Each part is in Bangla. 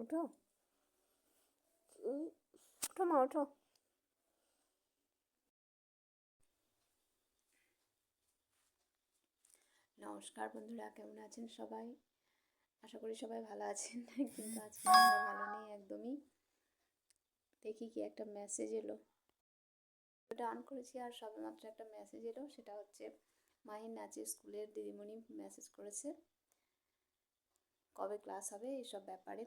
ওঠো ওঠো মা ওঠো নমস্কার বন্ধুরা কেমন আছেন সবাই? আশা করি সবাই ভালো আছেন। কিন্তু আজকে আমরা ভালো নেই একদমই। দেখি কি একটা মেসেজ এলো। ওটা অন করেছি আর সবেমাত্র একটা মেসেজ এলো সেটা হচ্ছে মাহির নাচের স্কুলের দিদিমণি মেসেজ করেছে। কবে ক্লাস হবে এইসব ব্যাপারে?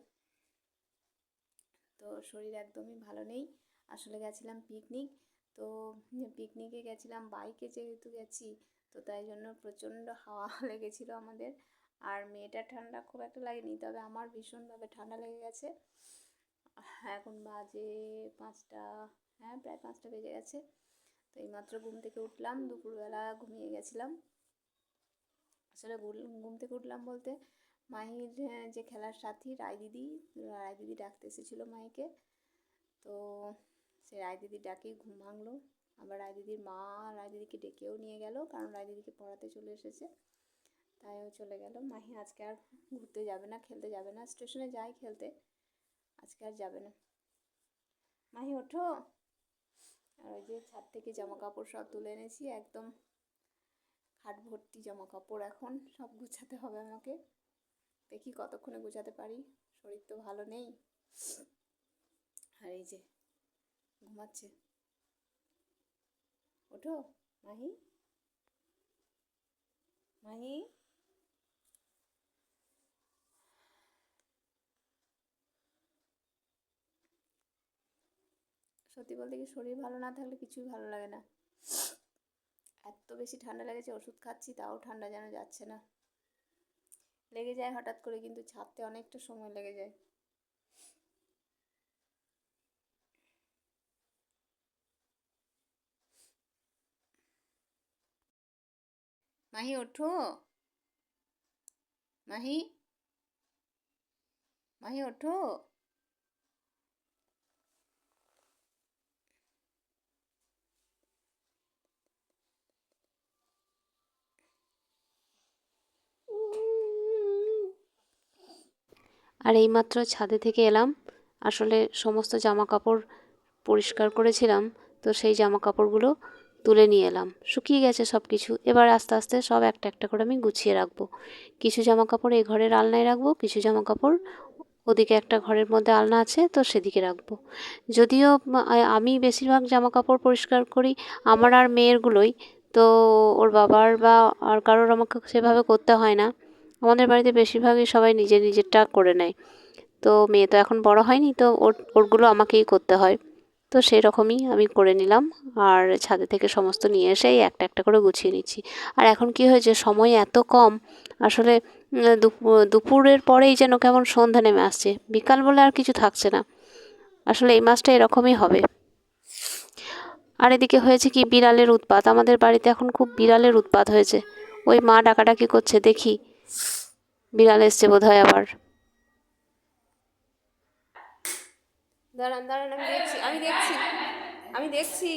তো শরীর একদমই ভালো নেই। আসলে গেছিলাম পিকনিক তো পিকনিকে গেছিলাম বাইকে যেহেতু গেছি, তো তাই জন্য প্রচণ্ড হাওয়া লেগেছিল আমাদের। আর মেয়েটার ঠান্ডা খুব একটা লাগেনি, তবে আমার ভীষণভাবে ঠান্ডা লেগে গেছে। এখন বাজে পাঁচটা হ্যাঁ প্রায় পাঁচটা বেজে গেছে। তো এইমাত্র ঘুম থেকে উঠলাম, দুপুরবেলা ঘুমিয়ে গেছিলাম। আসলে ঘুম থেকে উঠলাম বলতে মাহির যে খেলার সাথী রায় দিদি রায় দিদি ডাকতে এসেছিল মাহিকে তো সে রায় দিদি ডাকেই ঘুম ভাঙলো। আবার রায় দিদির মা রায় দিদিকে ডেকেও নিয়ে গেল, কারণ রায় দিদিকে পড়াতে চলে এসেছে। তাই ও চলে গেল। মাহি আজকে আর ঘুরতে যাবে না, খেলতে যাবে না, স্টেশনে যাই খেলতে। আজকে আর যাবে না। মাহি, ওঠো। আর ওই যে ছাদ থেকে জামা কাপড় সব তুলে এনেছি, একদম খাট ভর্তি জামা কাপড় এখন, সব গুছাতে হবে আমাকে। দেখি কতক্ষণে গোছাতে পারি। শরীর তো ভালো নেই। আর এই যে ঘুমাচ্ছে। ওঠো, মাহি। মাহি। সত্যি বলতে কি শরীর ভালো না থাকলে কিছুই ভালো লাগে না। এত বেশি ঠান্ডা লেগেছে, ওষুধ খাচ্ছি, তাও ঠান্ডা যেন যাচ্ছে না। লেগে যায় হঠাৎ করে, কিন্তু ছাড়তে অনেকটা সময় লেগে যায়। মাহি, ওঠো। মাহি। মাহি, ওঠো। আর এইমাত্র ছাদে থেকে এলাম। আসলে সমস্ত জামা কাপড় পরিষ্কার করেছিলাম, তো সেই জামা কাপড়গুলো তুলে নিয়ে এলাম। শুকিয়ে গেছে সব কিছু এবার আস্তে আস্তে সব একটা একটা করে আমি গুছিয়ে রাখব। কিছু জামা কাপড় এই ঘরের আলনায় রাখব, কিছু জামা কাপড় ওদিকে একটা ঘরের মধ্যে আলনা আছে, তো সেদিকে রাখব। যদিও আমি বেশিরভাগ জামা কাপড় পরিষ্কার করি আমার আর মেয়েরগুলোই, তো ওর বাবার বা আর কারোর আমাকে সেভাবে করতে হয় না। আমাদের বাড়িতে বেশিরভাগই সবাই নিজের নিজেরটা করে নেয়। তো মেয়ে তো এখন বড় হয়নি, তো ওর, ওরগুলো আমাকেই করতে হয়। তো সেই রকমই আমি করে নিলাম আর ছাদে থেকে সমস্ত নিয়ে এসেই একটা একটা করে গুছিয়ে নিচ্ছি। আর এখন কি হয়েছে, সময় এত কম, আসলে দুপুরের পরেই যেন কেমন সন্ধ্যা নেমে আসছে, বিকাল বলে আর কিছু থাকছে না। আসলে এই মাসটা এরকমই হবে। আর এদিকে হয়েছে কি, বিড়ালের উৎপাত, আমাদের বাড়িতে এখন খুব বিড়ালের উৎপাত হয়েছে। ওই মা ডাকাডাকি করছে, দেখি। বিড়াল এসছে বোধ হয় আবার। দাঁড়ান দাঁড়ান আমি দেখছি আমি দেখছি আমি দেখছি।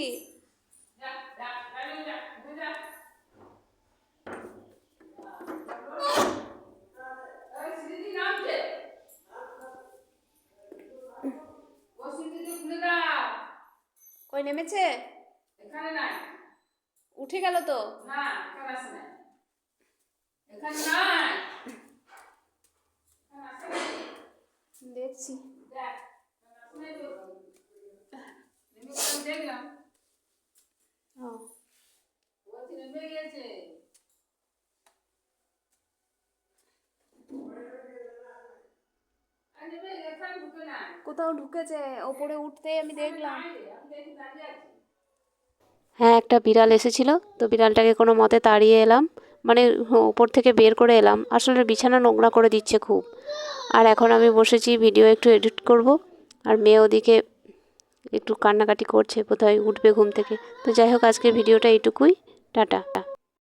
কই নেমেছে? এখানে নাই। উঠে গেল তো? না এখানে আসে নাই এখানে নাই এখানে আসে নাই দেখছি দেখ এখানে আসে নাই তো ও। বলছি নেমে গেছে। কোথাও ঢুকেছে ওপরে উঠতে আমি দেখলাম। হ্যাঁ একটা বিড়াল এসেছিল তো বিড়ালটাকে কোনো মতে তাড়িয়ে এলাম। মানে ওপর থেকে বের করে এলাম। আসলে বিছানা নোংরা করে দিচ্ছে খুব। আর এখন আমি বসেছি ভিডিও একটু এডিট করব। আর মেয়ে ওদিকে একটু কান্নাকাটি করছে কোথায় উঠবে ঘুম থেকে। তো যাই হোক আজকের ভিডিওটা এইটুকুই। টাটা।